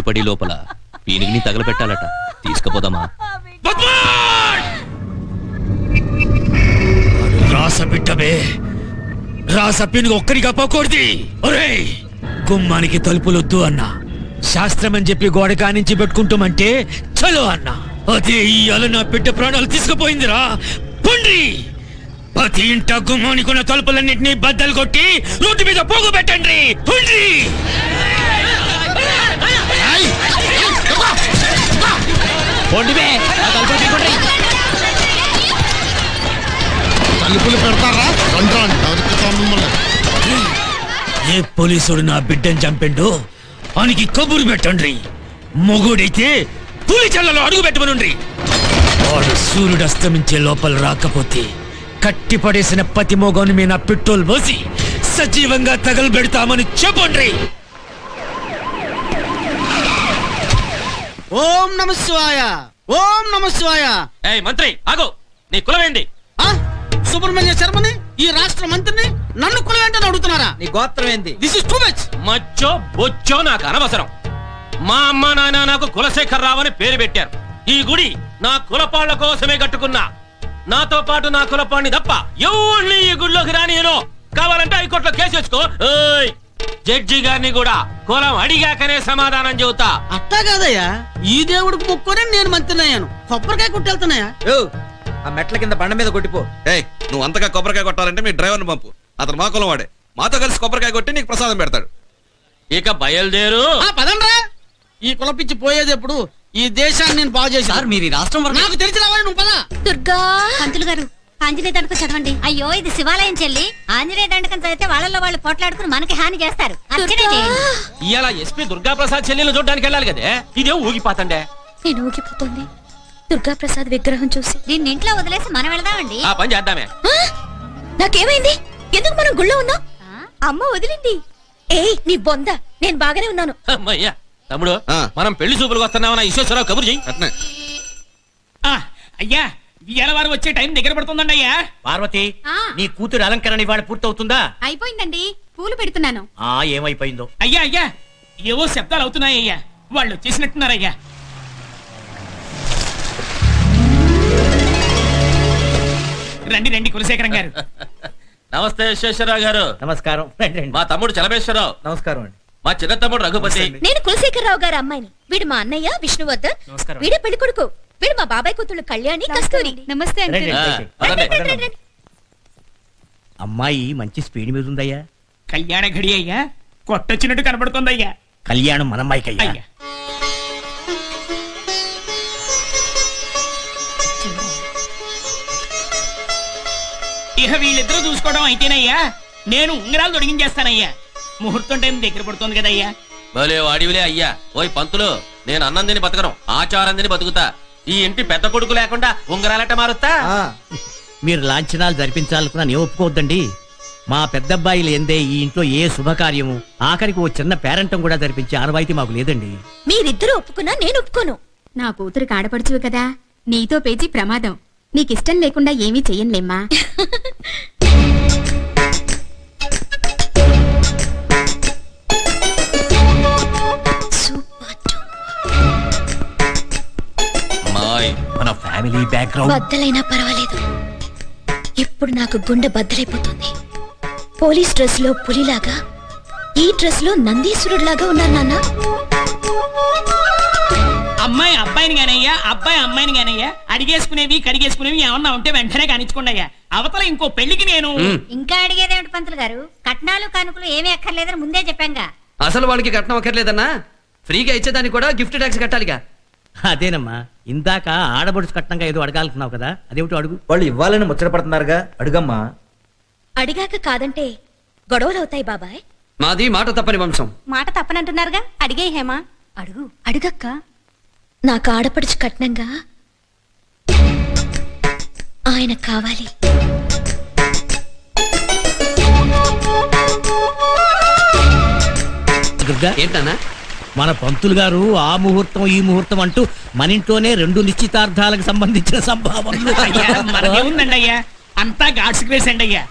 పడి లోపల పీనుగిని తగలపెట్టాలట తీసుకుపోదామా? రాస బిడ్డవే రాస పోకూడది. ఒరేయ్ గుమ్మానికి తలుపులొద్దు అన్నా. శాస్త్రం అని చెప్పి గోడ కానించి పెట్టుకుంటామంటే చలో అన్నా. అదే ఈ అల నా బిడ్డ ప్రాణాలు తీసుకుపోయిందిరా. పండ్రి! ప్రతి ఇంట గుమ్మానికి ఉన్న తలుపులన్నింటినీ బద్దలు కొట్టి రోడ్డు మీద పోగు పెట్టండి తలుపులు పెడతారా ఏ పోలీసుడు నా బిడ్డని చంపిండు వానికి కబురు పెట్టండి మొగుడైతే పులి చల్లలో అడుగు పెట్టమనుండ్రి వాడు సూర్యుడు అస్తమించే లోపల రాకపోతే కట్టి పడేసిన పతి మొగని మీద పెట్రోల్ పోసి సజీవంగా తగలబెడతామని చెప్పండి ఓం నమ శివాయ. ఓం నమ శివాయ. ఏయ్ మంత్రి ఆగు. నీ కులమేంది ఆ? సుబ్రహ్మణ్య శర్మని ఈ రాష్ట్ర మంత్రిని నన్ను కులవేంటని అడుగుతున్నారా? నీ గోత్రం ఏంది? దిస్ ఇస్ టూ మచ్ మచ్చో బొచ్చో నాకు అనవసరం. మా అమ్మ నాయన నాకు కులశేఖర్ రావు అని పేరు పెట్టారు. ఈ గుడి నా కులపాళ్ళ కోసమే కట్టుకున్నా. నాతో పాటు నా కులపాడిని తప్ప ఎవరిని ఈ గుడిలోకి రానియను? కావాలంటే హైకోర్టులో కేసేసుకో ఏయ్! జడ్జి గారిని కూడా కులం అడిగాకనే సమాధానం చెబుతా. అట్టా కాదయ్యా. ఈ దేవుడికి మొక్కుని నేను మంత్రిని అయ్యాను కొబ్బరికాయ కుట్టెళ్తున్నాయా? ఆ మెట్ల కింద బండ మీద కొట్టిపో. ఏయ్ నువ్వు అంతగా కొబ్బరికాయ కొట్టాలంటే మీ డ్రైవర్ని పంపు. అతను మా కులం వాడే. మాతో కలిసి కొబ్బరికాయ కొట్టి నీకు ప్రసాదం పెడతాడు. ఇక బయలుదేరు. ఆ పదండ్రా. ఈ కులపిచ్చి పోయేది ఎప్పుడు ఈ దేశాన్ని నేను బాగు చేశాను. మీరు ఈ రాష్ట్రం నాకు తెలిసిన వాడు నువ్వు పదా. దుర్గా. పంతులు గారు ఆంజనేయ దండకం చదవండి. అయ్యో ఇది శివాలయం చెల్లి. ఆంజనేయ దండకం చదివితే వాళ్ళలో వాళ్ళు పోట్లాడుకుని మనకి హాని చేస్తారు. ఇవాళ ఎస్పీ దుర్గా ప్రసాద్ చెల్లెలు చూడడానికి వెళ్ళాలి కదే? ఇదే ఊగిపోతండే నేను ఊగిపోతుంది. దుర్గా ప్రసాద్ విగ్రహం చూసి. దీన్ని ఇంట్లో వదిలేసి మనం వెళదామండి. ఆ పని చేద్దామే. నాకేమైంది? ఎందుకు మనం గుళ్ళో ఉన్నాం? అమ్మ వదిలింది. ఏ నీ బొంద. నేను బాగానే ఉన్నాను. అమ్మయ్యా తమ్ముడు. మనం పెళ్ళి చూపులకు వస్తున్నామన్న విశ్వేశ్వరరావు కబురు చెయ్యి. అట్నే. అయ్యా ఇవాళ వారు వచ్చే టైం దగ్గర పడుతుందండి అయ్యా. పార్వతి ఆ. నీ కూతురు అలంకరణ ఇవాళ పూర్తవుతుందా? అయిపోయిందండి. పూలు పెడుతున్నాను. ఆ ఏమైపోయిందో? అయ్యా అయ్యా ఏవో శబ్దాలు అవుతున్నాయి అయ్యా వాళ్ళు వచ్చేసినట్టున్నారయ్యా. రండి రండి కులశేఖరం గారు. నమస్తే విశ్వేశ్వరరావు గారు. నమస్కారం. రండి, రండి. మా తమ్ముడు చలమేశ్వరరావు. నమస్కారం అండి. మా చిన్న తమ్ముడు రఘుపతి. నేను కులశేఖరరావు గారి అమ్మాయిని. వీడు మా అన్నయ్య విష్ణువర్ధన్. నమస్కారం. వీడే పెళ్ళి కొడుకు వీడు మా బాబాయ్ కూతుళ్ళు కళ్యాణి కస్తూరి. నమస్తే. అమ్మాయి మంచి స్పీడ్ మీద ఉందయ్యా. కళ్యాణ ఘడి అయ్యా. కొట్టొచ్చినట్టు కనబడుతుంది అయ్యా కళ్యాణం మన అమ్మాయికి అయ్యా. అయ్యా. ఇక వీళ్ళిద్దరూ చూసుకోవడం అయితేనయ్యా. నేను ఉంగరాలు తొడిగించేస్తానయ్యా. ముహూర్తం టైం దగ్గర పడుతుంది కదయ్యా. భలే వాడివిలే అయ్యా. ఓయ్ పంతులు నేను అన్నం తిని బతకను ఆచారం తిని బతుకుతా. ఈ ఇంటి పెద్ద కొడుకు లేకుండా ఉంగరాలట మారుతా ఆ, మీరు లాంఛనాలు జరిపించాలనుకున్నా నేను ఒప్పుకోవద్దండి. మా పెద్దబ్బాయి లేందే ఈ ఇంట్లో ఏ శుభకార్యము? ఆఖరికి ఓ చిన్న పేరంటం కూడా జరిపించే ఆనవాయితీ మాకు లేదండి. మీరిద్దరూ ఒప్పుకున్నా నేను ఒప్పుకోను. నా కూతురు కాడపడుచువు కదా. నీతో పేచి ప్రమాదం. నీకిష్టం లేకుండా ఏమీ చెయ్యనులేమ్మా. Family background. బద్దలైనా పర్వాలేదు. ఇప్పుడు నాకు గుండె బద్దలైపోతుంది. పోలీస్ డ్రెస్లో పులిలాగా ఈ డ్రెస్లో నందీశ్వరుడిలాగా ఉన్నారు నాన్న. అమ్మాయి అబ్బాయిని గానయ్యా అబ్బాయి అమ్మాయిని గానయ్యా అడిగేసుకునేవి కడిగేసుకునేవి ఏమన్నా ఉంటే వెంటనే కానిచ్చుకోండి అయ్యా. అవతల ఇంకో పెళ్ళికి నేను. ఇంకా అడిగేదేమిటి పంతులు గారు? కట్నాలు కానుకలు ఏమీ అక్కర్లేదని ముందే చెప్పాంగా. అసలు వాళ్ళకి కట్నం అక్కర్లేదన్నా? ఫ్రీగా ఇచ్చేదానికి కూడా గిఫ్ట్ ట్యాక్స్ కట్టాలిగా. అదేనమ్మా ఇందాక ఆడబడుచు కట్నంగా ఏదో అడగాలనుకున్నావు కదా అదేమిటో అడుగు. వాళ్ళు ఇవ్వాలని ముచ్చట పడుతున్నారుగా అడుగమ్మా. అడిగాక కాదంటే గొడవలు అవుతాయి బాబాయ్. మాది మాట తప్పని వంశం. మాట తప్పనంటున్నారుగా? అడిగే హేమా. అడుగు. అడుగక్క. నాకు ఆడపడుచు కట్నంగా ఆయన కావాలి. దుర్గా. ఏంటన్నా? మన పంతులు గారు ఆ ముహూర్తం ఈ ముహూర్తం అంటూ మన ఇంట్లోనే రెండు నిశ్చితార్థాలకు సంబంధించిన సంభావనలు అయ్యా. మనకేముందండి అయ్యా. అంతా గాడ్స్ గ్రేస్ అండి అయ్యా.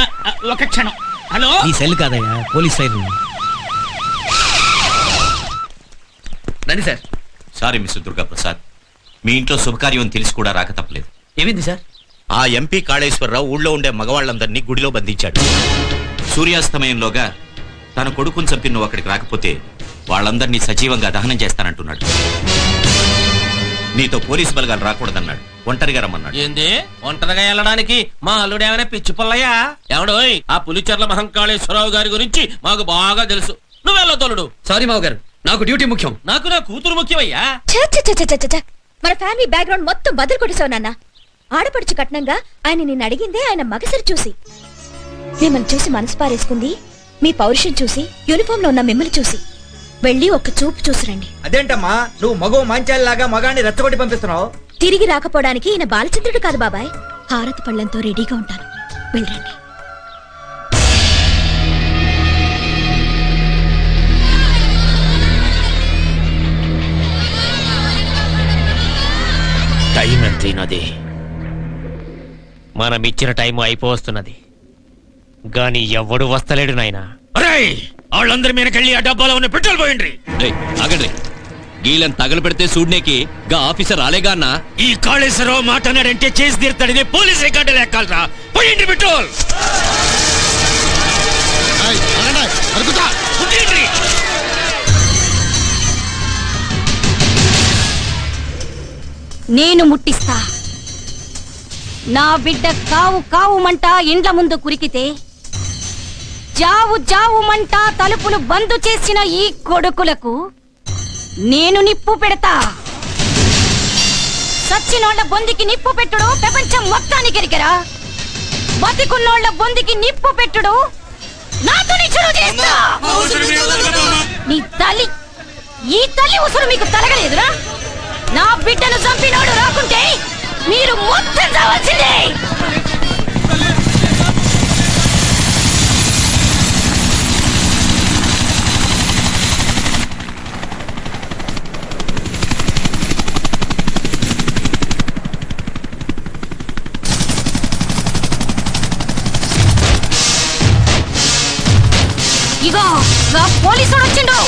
అ, అ, ఒక క్షణం. హలో? ఈ సెల్ కాదయ్యా పోలీస్ రండి sir. Sorry mister Durga Prasad మీ ఇంట్లో శుభకార్యం అని తెలిసి కూడా రాక తప్పలేదు. ఏమైంది సార్? ఆ ఎంపీ కాళేశ్వరరావు ఊళ్ళో ఉండే మగవాళ్ళందరినీ గుడిలో బంధించాడు. సూర్యాస్తమయంలోగా తన కొడుకుని చంపి నువ్వు అక్కడికి రాకపోతే వాళ్ళందరినీ సజీవంగా దహనం చేస్తానంటున్నాడు. నీతో పోలీసు బలగాలు రాకూడదన్నాడు. ఒంటరిగా రమ్మన్నాడు. ఏంది? ఒంటరిగా వెళ్ళడానికి మా అల్లుడేమైనా పిచ్చి పుల్లయ్యా? ఎవడోయ్ ఆ పులిచెర్ల మహంకాళేశ్వరరావు గారి గురించి మాకు బాగా తెలుసు. నువ్వెళ్ళ తోలుడు సారీ మావ గారు నాకు డ్యూటీ ముఖ్యం. నాకు నా కూతురు ముఖ్యమయ్యా. మన ఫ్యామిలీ బ్యాక్గ్రౌండ్ మొత్తం బదులు కొట్టేశావు నాన్న. ఆడపడుచు కట్నంగా ఆయన నిన్ను అడిగిందే ఆయన మగసరి చూసి. మిమ్మల్ని చూసి మనసు పారేసుకుంది మీ పౌరుషం చూసి యూనిఫామ్లో ఉన్న మిమ్మల్ని చూసి. వెళ్ళి ఒక్క చూపు చూసిరండి. అదేంటమ్మా? నువ్వు మగో మంచాలిలాగా మగాన్ని రెచ్చగొట్టి పంపిస్తున్నావు? తిరిగి రాకపోవడానికి ఈయన బాలచంద్రుడు కాదు బాబాయ్. హారతి పళ్ళంతో రెడీగా ఉంటాను. వెళ్ళండి. టైం ఎంతైనది? మనం ఇచ్చిన టైం అయిపోతున్నది గాని ఎవడు వస్తలేడు నాయనా. అరే వాళ్ళందరి మీదకెళ్ళి ఆ డబ్బాలో ఉన్న పెట్రోల్ పోయిండ్రి. ఆగండి గీళ్ళని తగలు పెడితే చూడనేకి గా ఆఫీసర్ రాలేగా అన్నా? ఈ కాళేశ్వరరావు మాట అన్నాడంటే చేసి తీరుతాడని పోలీస్ రికార్డు లెక్కాలరా. పోయిండ్రి పెట్రోల్. నేను ముట్టిస్తా. నా బిడ్డ కావు కావుమంట ఇండ్ల ముందు కురికితే జావు జావుమంట తలుపులు బందు చేసిన ఈ కొడుకులకు నేను నిప్పు పెడతా. సచ్చినోళ్ళ బొందికి నిప్పు పెట్టుడు ప్రపంచం మొత్తానికి ఎరికరా? బతికున్నోళ్ళ బొందికి నిప్పు పెట్టుడు నాతో చేస్తా. నీ తల్లి ఈ తల్లి ఉసురు మీకు తలగలేదురా? నా బిడ్డను చంపినోడు రాకుంటే మీరు మొత్తం చావాల్సిందే. ఇగో నా పోలీసుడు వచ్చిండు.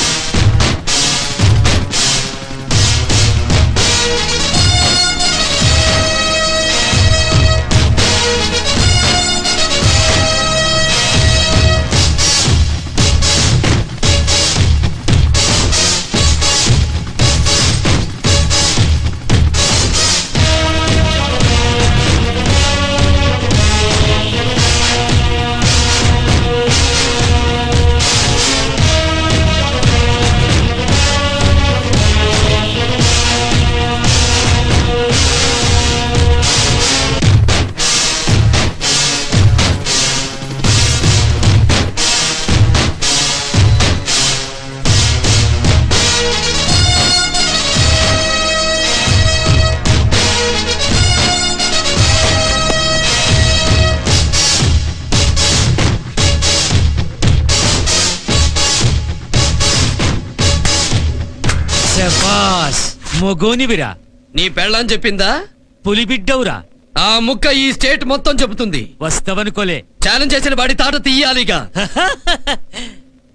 మొగోనివిరా. నీ పెళ్ళని చెప్పిందా? పులి బిడ్డవురా ఆ ముక్క ఈ స్టేట్ మొత్తం చెబుతుంది. వస్తావనుకోలే. ఛాలెంజ్ చేసిన వాడి తాట తీయాలిగా.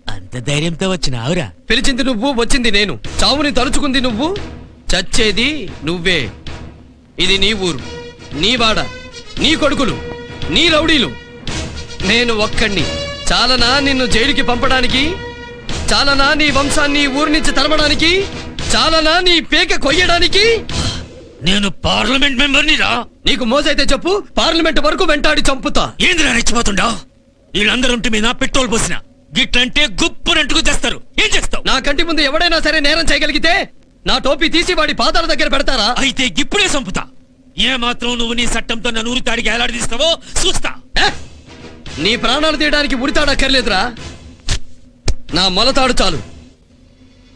అంత ధైర్యంతో వచ్చినావురా. పిలిచింది నువ్వు వచ్చింది నేను. చావుని తలుచుకుంది నువ్వు? చచ్చేది నువ్వే. ఇది నీ ఊరు నీ వాడ నీ కొడుకులు నీ రౌడీలు. నేను ఒక్కడిని చాలనా నిన్ను జైలుకి పంపడానికి? చాలనా నీ వంశాన్ని ఊరి నుంచి తరమడానికి? చాలనా నీ పేక కొయ్యడానికి? నేను పార్లమెంట్ మెంబర్ని రా. నీకు మోసైతే చెప్పు పార్లమెంట్ వరకు వెంటాడి చంపుతా. ఏంద్రా రెచ్చిపోతుండవు వీళ్ళందరూ ఉంటే మీద పెట్రోల్ పోసిన. గిట్లంటే గుప్పునంటుకు తెస్తారు. ఏం చేస్తావు? నా కంటి ముందు ఎవడైనా సరే నేరం చేయగలిగితే నా టోపీ తీసి వాడి పాదాల దగ్గర పెడతారా? అయితే గిప్పుడే చంపుతా. ఏ మాత్రం నువ్వు నీ చట్టంతో నన్ను ఊరి తాడికి ఎలాడదీస్తావో చూస్తా? నీ ప్రాణాలు తీయడానికి ఉరితాడక్కర్లేదురా. నా మొలతాడు చాలు.